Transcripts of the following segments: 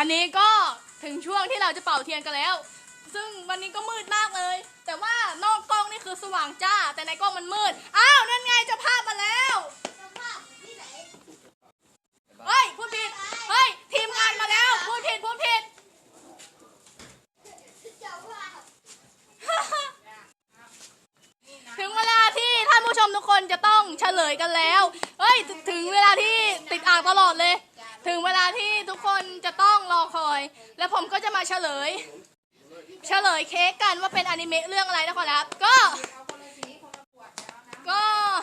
อันนี้ก็ถึงช่วงที่เราจะเป่าเทียนกันแล้ว ซึ่งวันนี้ก็มืดมากเลย แต่ว่านอกกล้องนี่คือสว่างจ้า แต่ในกล้องมันมืด อ้าว นั่นไงเจะภาพมาแล้ว เฮ้ยพูดผิด เฮ้ย ทีมงานมาแล้วพูดผิดพูดผิด ถึงเวลาที่ท่านผู้ชมทุกคนจะต้องเฉลยกันแล้ว เฮ้ย ถึงเวลาที่ติดอ่างตลอดเลย ถึงเวลาที่ทุกคนจะต้องรอคอย และผมก็จะมาเฉลย เฉลยเค้กกันว่าเป็นอนิเมะเรื่องอะไรนะครับ ก็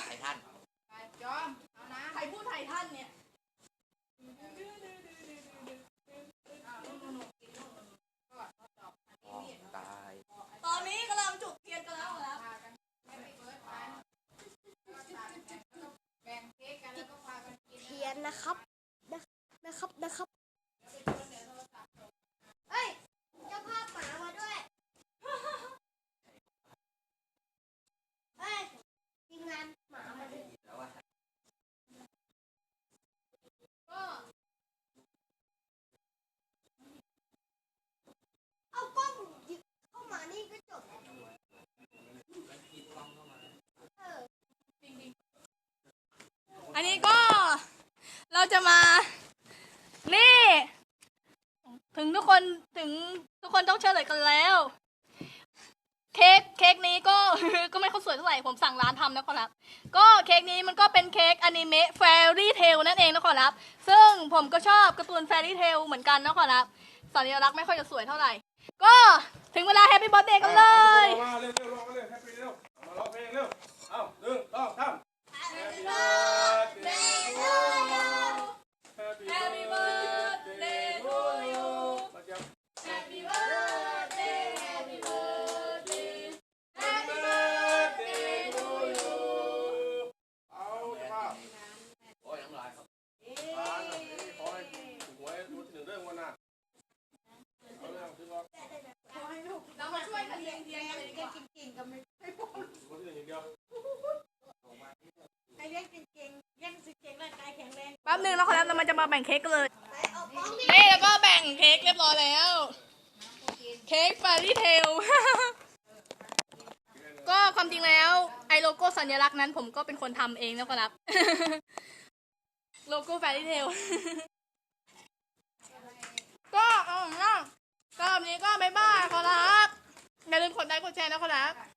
ไททัน ใครพูดไททันเนี่ย อ๋อตาย ตอนนี้กำลังจุดเทียนกันแล้วครับ เทียนนะครับนะ นะครับนะครับเฮ้ยเจ้าภาพหมามาด้วยเฮ้ยทีมงานหมามาด้วยแล้วว่าก็เอากล้องหยิบเข้ามานี่ก็จบแล้วเอออันนี้ก็เราจะมา นี่ ถึงทุก คนถึงทุกคนต้องเฉลยกันแล้ว เค้กเค้กนี้ก็ ก็ไม่ค่อยสวยเท่าไหร่ผมสั่งร้านทำนะครับ ก็เค้กนี้มันก็เป็นเค้กอนิเมะแฟรี่เทลนั่นเองนะครับ ซึ่งผมก็ชอบการ์ตูนแฟรี่เทลเหมือนกันนะครับสัญลักษณ์ไม่ค่อยจะสวยเท่าไหร่ ก็ถึงเวลาแฮปปี้บ r ร์ a เดย์กันเลย มาเร็วเร็วลงมาเร็วแฮปปี้เร็วมาร้องเพลงเร็ว มาช่วยกันเรียงเทียนกันเลยดีกว่าวันที่หนึ่งอย่างเดียวไอ้เลี้ยงเก่งๆเลี้ยงสิเก่งร่างกายแข็งแรงแป๊บนึงนะครับเรามาจะมาแบ่งเค้กกันเลยไปเอากล้องดินี่แล้วก็แบ่งเค้กเรียบร้อยแล้ว เค้กแฟรี่เทล ก็ความจริงแล้ว ไอโลโก้สัญลักษณ์นั้นผมก็เป็นคนทำเองนะครับ โลโก้แฟรี่เทล ก็เอาหน้า ไลค์กดแชร์นะครับ